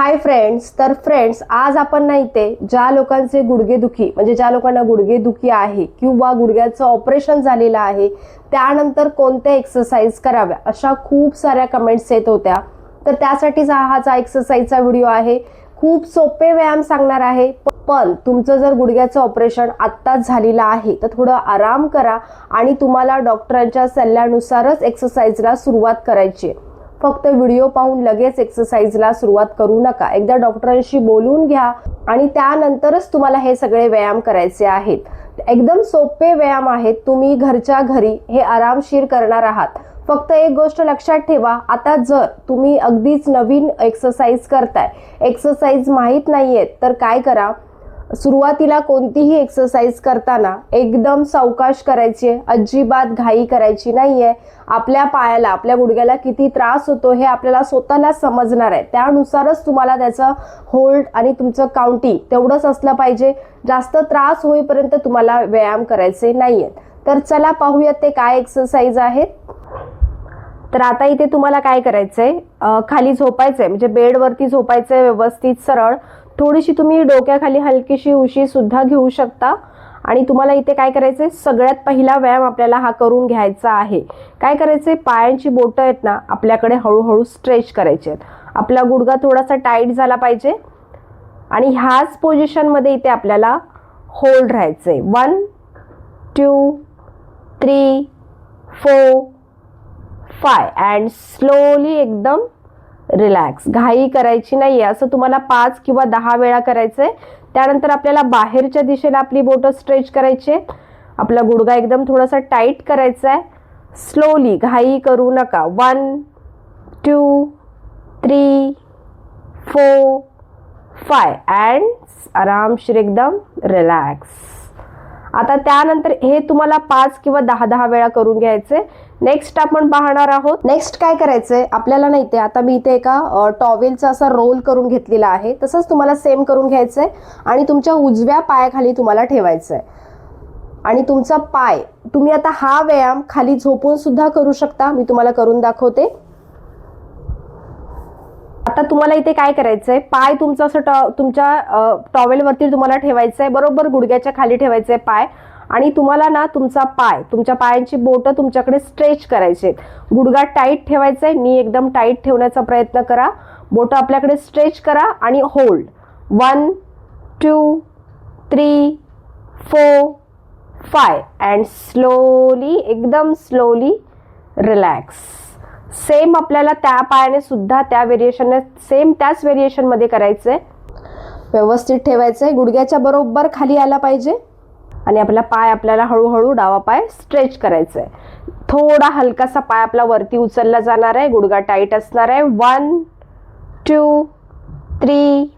Hi friends तर friends आज आपण ना इथे ज्या लोकांचे गुडघेदुखी म्हणजे ज्या लोकांना गुडघेदुखी आहे किंवा गुडघ्याचं ऑपरेशन झालेलं आहे त्यानंतर कोणत्या एक्सरसाइज कराव्या अशा खूप साऱ्या कमेंट्स येत होत्या. तर त्यासाठीच हा हाचा एक्सरसाइजचा व्हिडिओ आहे. खूप सोपे व्यायाम सांगणार आहे पण तुमचं जर गुडघ्याचं ऑपरेशन आत्ताच झालेलं आहे तर थोडं आराम करा आणि तुम्हाला डॉक्टरांच्या सल्ल्यानुसारच एक्सरसाइजला सुरुवात करायची आहे. फक्त व्हिडिओ पाहून लगेच एक्सरसाइजला सुरुवात करू नका. एकदा डॉक्टरांशी बोलून घ्या आणि त्यानंतरच तुम्हाला हे सगळे व्यायाम करायचे आहेत. एकदम सोपे व्यायाम आहेत. तुम्ही घरच्या घरी हे आरामशीर करणार आहात. फक्त एक गोष्ट लक्षात ठेवा. आता जर तुम्ही अगदीच नवीन एक्सरसाइज करताय. एक्सरसाइज माहीत नाहीयेत तर काय करा? सुरुवातीला कोणतीही एक्सरसाइज करताना एकदम सावकाश करायची आहे अजिबात घाई करायची नाहीये. आपल्या पायाला आपल्या गुडघ्याला किती त्रास होतो हे आपल्याला स्वतःला समजणार आहे. त्यानुसारच तुम्हाला त्याचं होल्ड आणि तुमचं काउंटिंग तेवढंच असलं पाहिजे. जास्त त्रास होईपर्यंत तुम्हाला व्यायाम करायचे नाही आहेत तर चला पाहूयात ते काय एक्सरसाइज आहेत. तर आता इथे तुम्हाला काय करायचंय? आहे खाली झोपायचंय म्हणजे बेडवरती झोपायचंय व्यवस्थित सरळ. थोडीशी तुम्ही डोक्याखाली हलकीशी उशी सुद्धा घेऊ शकता. आणि तुम्हाला इथे काय करायचंय? सगळ्यात पहिला व्यायाम आपल्याला हा करून घ्यायचा आहे. काय करायचंय? पायांची बोटं आहेत ना आपल्याकडे हळूहळू स्ट्रेच करायचे आहेत. आपला गुडघा थोडासा टाईट झाला पाहिजे. आणि ह्याच पोझिशनमध्ये इथे आपल्याला होल्ड राहायचंय. One two three four five and slowly एकदम रिलॅक्स घाई करायची नाही आहे असं तुम्हाला पाच किंवा दहा वेळा करायचं आहे त्यानंतर आपल्याला बाहेरच्या दिशेला आपली बोटं स्ट्रेच करायची आपला गुडघा एकदम थोडासा टाईट करायचा आहे स्लोली घाई करू नका. One two three four five and आरामशीर एकदम रिलॅक्स आता त्यानंतर हे तुम्हाला पाच किंवा दहा दहा वेळा करून घ्यायचे. नेक्स्ट आपण पाहणार आहोत. नेक्स्ट काय करायचंय? आपल्याला नाही ते आता मी इथे एका टॉवेलचा असा रोल करून घेतलेला आहे. तसंच तुम्हाला सेम करून घ्यायचंय आणि तुमच्या उजव्या पायाखाली तुम्हाला ठेवायचंय. आणि तुमचा पाय तुम्ही आता हा व्यायाम खाली झोपून सुद्धा करू शकता. मी तुम्हाला करून दाखवते. आता तुम्हाला इथे काय करायचंय? पाय तुमचं असं टॉ तुमच्या टॉवेलवरती तुम्हाला ठेवायचंय बरोबर गुडघ्याच्या खाली ठेवायचंय पाय. आणि तुम्हाला ना तुमचा पाय तुमच्या पायांची बोटं तुमच्याकडे स्ट्रेच करायचे गुडघा टाईट ठेवायचा आहे नी एकदम टाईट ठेवण्याचा प्रयत्न करा. बोटं आपल्याकडे स्ट्रेच करा आणि hold. One two three four five. And slowly एकदम स्लोली रिलॅक्स. सेम आपल्याला त्या पायाने सुद्धा त्या व्हेरिएशनने सेम त्याच व्हेरिएशनमध्ये करायचं आहे व्यवस्थित ठेवायचं आहे गुडघ्याच्या बरोबर खाली आला पाहिजे. आणि आपला पाय आपल्याला हळूहळू डावा पाय स्ट्रेच करायचा आहे थोडा हलकासा पाय आपला वरती उचलला जाणार आहे. गुडघा टाईट असणार आहे. One two three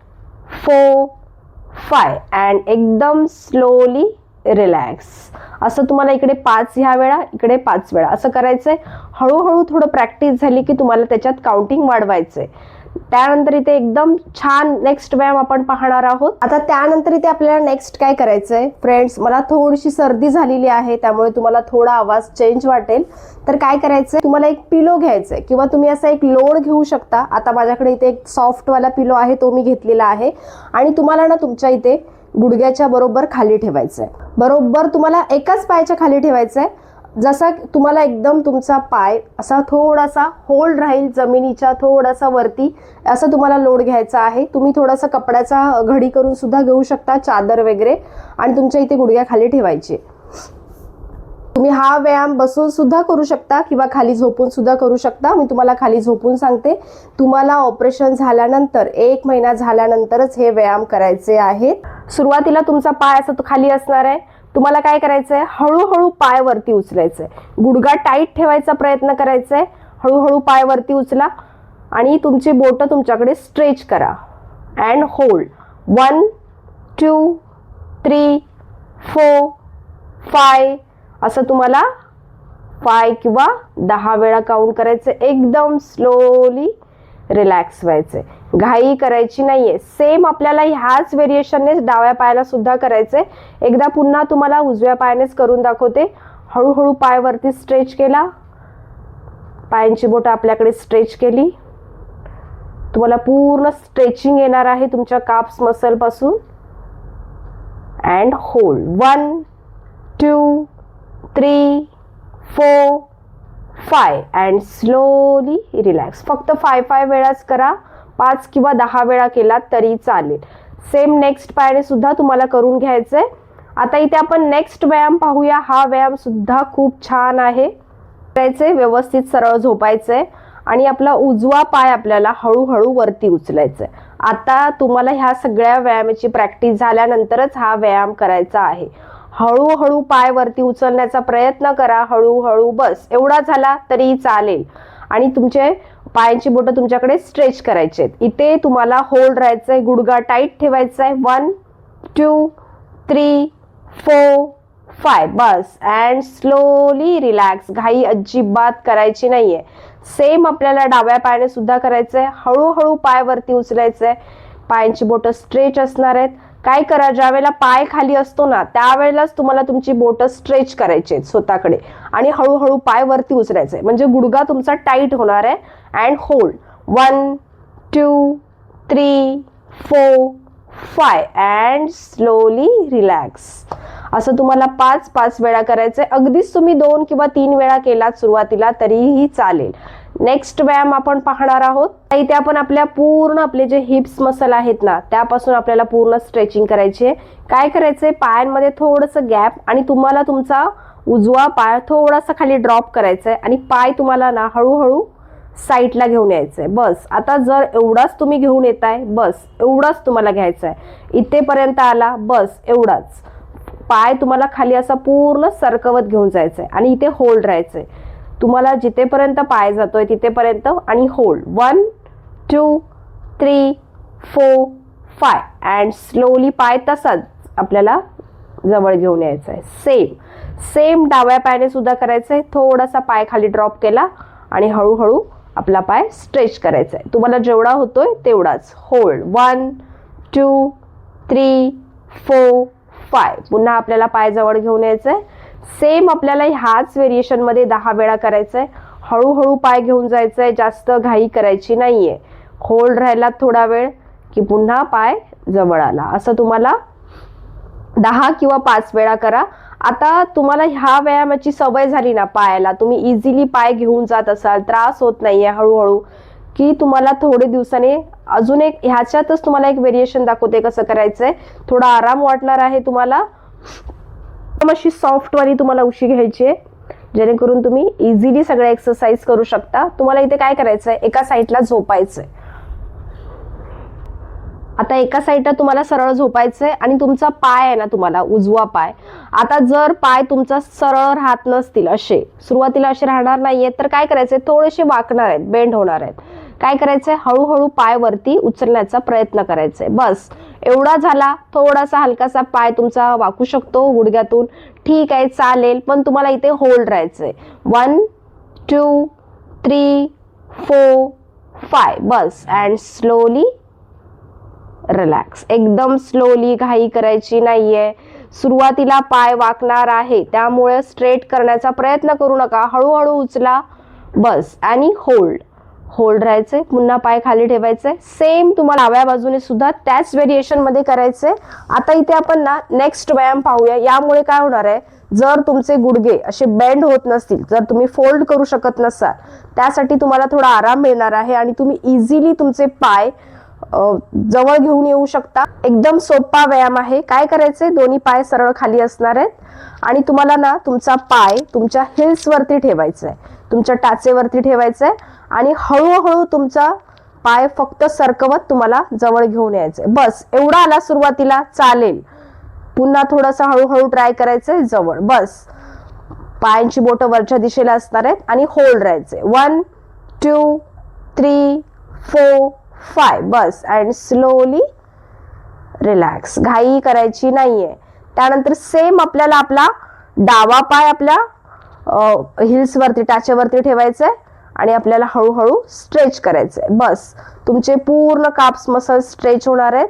four five and एकदम स्लोली रिलॅक्स असं तुम्हाला इकडे पाच ह्या वेळा इकडे पाच वेळा. असं करायचंय हळूहळू थोडं प्रॅक्टिस झाली की तुम्हाला त्याच्यात काउंटिंग वाढवायचंय. त्यानंतर इथे एकदम छान नेक्स्ट व्यायाम आपण पाहणार आहोत. आता त्यानंतर इथे आपल्याला नेक्स्ट काय करायचंय? फ्रेंड्स मला थोडीशी सर्दी झालेली आहे त्यामुळे तुम्हाला थोडा आवाज चेंज वाटेल. तर काय करायचंय? तुम्हाला एक पिलो घ्यायचंय किंवा तुम्ही असा एक लोड घेऊ शकता. आता माझ्याकडे इथे एक सॉफ्टवाला पिलो आहे तो मी घेतलेला आहे. आणि तुम्हाला ना तुमच्या इथे गुडघ्याच्या बरोबर खाली ठेवायचं आहे बरोबर तुम्हाला एकाच पायाच्या खाली ठेवायचं आहे जसा तुम्हाला एकदम तुमचा पाय असा थोडासा होल्ड राहील जमिनीच्या थोडासा वरती असं तुम्हाला लोड घ्यायचा आहे. तुम्ही थोडासा कपड्याचा घडी करून सुद्धा घेऊ शकता चादर वगैरे आणि तुमच्या इथे गुडघ्या खाली ठेवायचे. तुम्ही हा व्यायाम बसून सुद्धा करू शकता किंवा खाली झोपून सुद्धा करू शकता. मी तुम्हाला खाली झोपून सांगते. तुम्हाला ऑपरेशन झाल्यानंतर एक महिना झाल्यानंतरच हे व्यायाम करायचे आहेत. सुरुवातीला तुमचा पाय असं तो खाली असणार आहे. तुम्हाला काय करायचंय? हळूहळू पाय वरती उचलायचंय. गुडघा टाईट ठेवायचा प्रयत्न करायचाय. हळूहळू पाय वरती उचला आणि तुमची बोटं तुमच्याकडे स्ट्रेच करा. And hold one two three four five असं तुम्हाला फाय किंवा दहा वेळा काउंट करायचं एकदम स्लोली रिलॅक्स व्हायचे घाई करायची नाही आहे सेम आपल्याला ह्याच व्हेरिएशनने डाव्या पायाला सुद्धा करायचंय. एकदा पुन्हा तुम्हाला उजव्या पायानेच करून दाखवते. हळूहळू पाय वरती स्ट्रेच केला. पायांची बोटं आपल्याकडे स्ट्रेच केली. तुम्हाला पूर्ण स्ट्रेचिंग येणार आहे तुमच्या काप्स मसलपासून. And hold one two three four five and slowly relax फक्त फाय फाय वेळाच करा. पाच किंवा दहा वेळा केला तरी चालेल. सेम नेक्स्ट पायाने सुद्धा तुम्हाला करून घ्यायचं आहे आता इथे आपण नेक्स्ट व्यायाम पाहूया. हा व्यायाम सुद्धा खूप छान आहे. करायचे व्यवस्थित सरळ झोपायचं आहे आणि आपला उजवा पाय आपल्याला हळूहळू वरती उचलायचा आहे आता तुम्हाला ह्या सगळ्या व्यायामाची प्रॅक्टिस झाल्यानंतरच हा व्यायाम करायचा आहे. हळूहळू पाय वरती उचलण्याचा प्रयत्न करा हळूहळू बस. एवढा झाला तरी चालेल. आणि तुमचे पायांची बोटं तुमच्याकडे स्ट्रेच करायचे आहेत. इथे तुम्हाला होल्ड राहायचंय गुडगा टाईट ठेवायचा आहे one two three four five bus. And slowly relax घाई अजिबात करायची नाहीये. सेम आपल्याला डाव्या पायाने सुद्धा करायचंय. हळूहळू पाय वरती उचलायचंय. पायांची बोटं स्ट्रेच असणार आहेत. काय करा ज्या वेळेला पाय खाली असतो ना त्यावेळेलाच तुम्हाला तुमची बोटं स्ट्रेच करायची आहेत स्वतःकडे. आणि हळूहळू पाय वरती उचलायचे. म्हणजे गुडगा तुमचा टाईट होणार आहे. And hold. One two three four five. And slowly relax. असं तुम्हाला पाच पाच वेळा करायचंय. अगदीच तुम्ही दोन किंवा तीन वेळा केलात सुरुवातीला तरीही चालेल. नेक्स्ट व्यायाम आपण पाहणार आहोत. इथे आपण आपल्या पूर्ण आपले जे हिप्स मसल आहेत ना त्यापासून आपल्याला पूर्ण स्ट्रेचिंग करायची आहे. काय करायचंय? पायांमध्ये थोडंसं गॅप आणि तुम्हाला तुमचा उजवा पाय थोडासा खाली ड्रॉप करायचा आहे आणि पाय तुम्हाला ना हळूहळू साईडला घेऊन यायचंय. बस. आता जर एवढाच तुम्ही घेऊन येताय बस. एवढाच तुम्हाला घ्यायचा आहे इथेपर्यंत आला बस. एवढाच. पाय तुम्हाला खाली असा पूर्ण सरकवत घेऊन जायचंय आणि इथे होल्ड राहायचंय. तुम्हाला जिथेपर्यंत पाय जातोय तिथेपर्यंत आणि hold one two three four five and slowly पाय तसाच आपल्याला जवळ घेऊन यायचं आहे सेम सेम डाव्या पायाने सुद्धा करायचं आहे थोडासा पाय खाली ड्रॉप केला आणि हळूहळू आपला पाय स्ट्रेच करायचा आहे तुम्हाला जेवढा होतोय तेवढाच. Hold one two three four five पुन्हा आपल्याला पाय जवळ घेऊन यायचं आहे सेम आपल्याला ह्याच व्हेरिएशनमध्ये दहा वेळा करायचं आहे हळूहळू पाय घेऊन जायचं आहे जास्त घाई करायची नाही आहे होल्ड राहिला थोडा वेळ की पुन्हा पाय जवळ आला. असं तुम्हाला दहा किंवा पाच वेळा करा. आता तुम्हाला ह्या व्यायामाची सवय झाली ना पायाला. तुम्ही इझिली पाय घेऊन जात असाल त्रास होत नाहीये हळूहळू की तुम्हाला थोडे दिवसाने अजून एक ह्याच्यातच तुम्हाला एक व्हेरिएशन दाखवते कसं करायचंय. थोडा आराम वाटणार आहे तुम्हाला. अशी सॉफ्टवाली तुम्हाला उशी घ्यायची आहे. जेणेकरून तुम्ही इझिली सगळ्या एक्सरसाइज करू शकता. तुम्हाला इथे काय करायचंय? एका साईडला झोपायचं आहे आता एका साईडला तुम्हाला सरळ झोपायचंय आणि तुमचा पाय आहे ना तुम्हाला उजवा पाय. आता जर पाय तुमचा सरळ राहत नसतील असे सुरुवातीला असे राहणार नाहीये तर काय करायचंय? थोडेसे वाकणार आहेत बेंड होणार आहेत. काय करायचंय? हळूहळू पाय वरती उचलण्याचा प्रयत्न करायचाय. बस. एवढा झाला थोडासा हलकासा पाय तुमचा वाकू शकतो गुडघ्यातून. ठीक आहे चालेल पण तुम्हाला इथे होल्ड राहायचंय. One two three four five bus. And slowly relax एकदम स्लोली घाई करायची नाहीये. सुरुवातीला पाय वाकणार आहे. त्यामुळे स्ट्रेट करण्याचा प्रयत्न करू नका. हळूहळू उचला. बस. आणि होल्ड होल्ड राहायचे पुन्हा पाय खाली ठेवायचे. सेम तुम्हाला डाव्या बाजूने सुद्धा त्याच व्हेरिएशनमध्ये करायचे. आता इथे आपण ना नेक्स्ट व्यायाम पाहूया. यामुळे काय होणार आहे? जर तुमचे गुडघे असे बेंड होत नसतील जर तुम्ही फोल्ड करू शकत नसाल त्यासाठी तुम्हाला थोडा आराम मिळणार आहे आणि तुम्ही इझिली तुमचे पाय जवळ घेऊन येऊ शकता. एकदम सोपा व्यायाम आहे. काय करायचे दोन्ही पाय सरळ खाली असणार आहेत. आणि तुम्हाला ना तुमचा पाय तुमच्या हिल्स वरती ठेवायचा आहे तुमच्या टाचेवरती ठेवायचा आहे आणि हळूहळू तुमचा पाय फक्त सरकवत तुम्हाला जवळ घेऊन यायचंय. बस एवढा आला सुरुवातीला चालेल. पुन्हा थोडंसं हळूहळू ट्राय करायचंय जवळ. बस. पायांची बोटं वरच्या दिशेला असणार आहेत आणि होल्ड राहायचे one two three four five bus and slowly relax घाई करायची नाहीये. त्यानंतर सेम आपल्याला आपला डावा पाय आपल्या हिल्सवरती टाचेवरती ठेवायचा आहे आणि आपल्याला हळूहळू स्ट्रेच करायचंय. बस. तुमचे पूर्ण काप्स मसल स्ट्रेच होणार आहेत.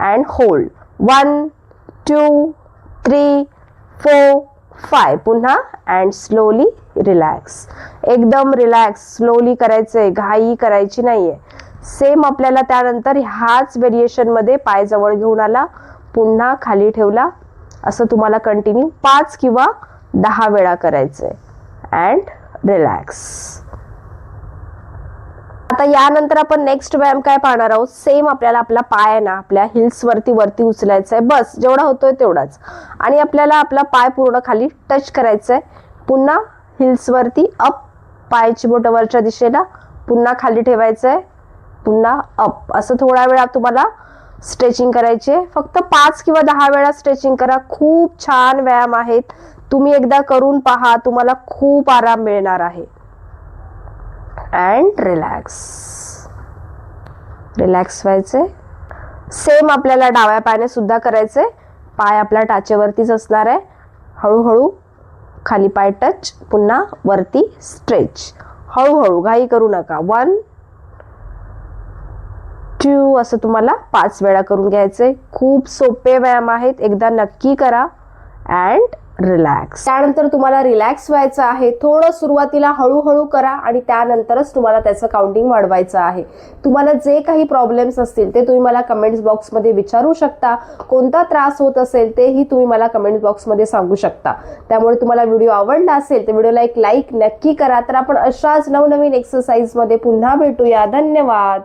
And hold one two three four five पुन्हा अँड स्लोली रिलॅक्स एकदम रिलॅक्स स्लोली करायचंय. घाई करायची नाहीये. सेम आपल्याला त्यानंतर ह्याच व्हेरिएशनमध्ये पाय जवळ घेऊन आला पुन्हा खाली ठेवला. असं तुम्हाला कंटिन्यू पाच किंवा दहा वेळा करायचंय. अँड रिलॅक्स आता यानंतर आपण नेक्स्ट व्यायाम काय पाहणार आहोत? सेम आपल्याला आपला पाय आहे ना आपल्या हिल्स वरती वरती उचलायचा आहे बस जेवढा होतोय तेवढाच. आणि आपल्याला आपला पाय पूर्ण खाली टच करायचा आहे पुन्हा हिल्स वरती अप पायाची बोट वरच्या दिशेला पुन्हा खाली ठेवायचं आहे पुन्हा अप असं थोडा वेळा तुम्हाला स्ट्रेचिंग करायची. आहे फक्त पाच किंवा दहा वेळा स्ट्रेचिंग करा. खूप छान व्यायाम आहेत. तुम्ही एकदा करून पहा तुम्हाला खूप आराम मिळणार आहे. अँड रिलॅक्स रिलॅक्स व्हायचे. सेम आपल्याला डाव्या पायाने सुद्धा करायचे. पाय आपल्या टाचेवरतीच असणार आहे. हळूहळू खाली पाय टच पुन्हा वरती स्ट्रेच हळूहळू घाई करू नका. वन ट्यू असं तुम्हाला पाच वेळा करून घ्यायचे खूप सोपे व्यायाम आहेत. एकदा नक्की करा अँड रिलॅक्स त्यानंतर तुम्हाला रिलॅक्स व्हायचं आहे. थोडं सुरुवातीला हळूहळू करा आणि त्यानंतरच तुम्हाला त्याचं काउंटिंग वाढवायचं आहे. तुम्हाला जे काही प्रॉब्लेम्स असतील ते तुम्ही मला कमेंट्स बॉक्समध्ये विचारू शकता. कोणता त्रास होत असेल तेही तुम्ही मला कमेंट बॉक्समध्ये सांगू शकता. त्यामुळे तुम्हाला व्हिडिओ आवडला असेल तर व्हिडिओला एक लाईक नक्की करा. तर आपण अशाच नवनवीन एक्सरसाइजमध्ये पुन्हा भेटूया. धन्यवाद.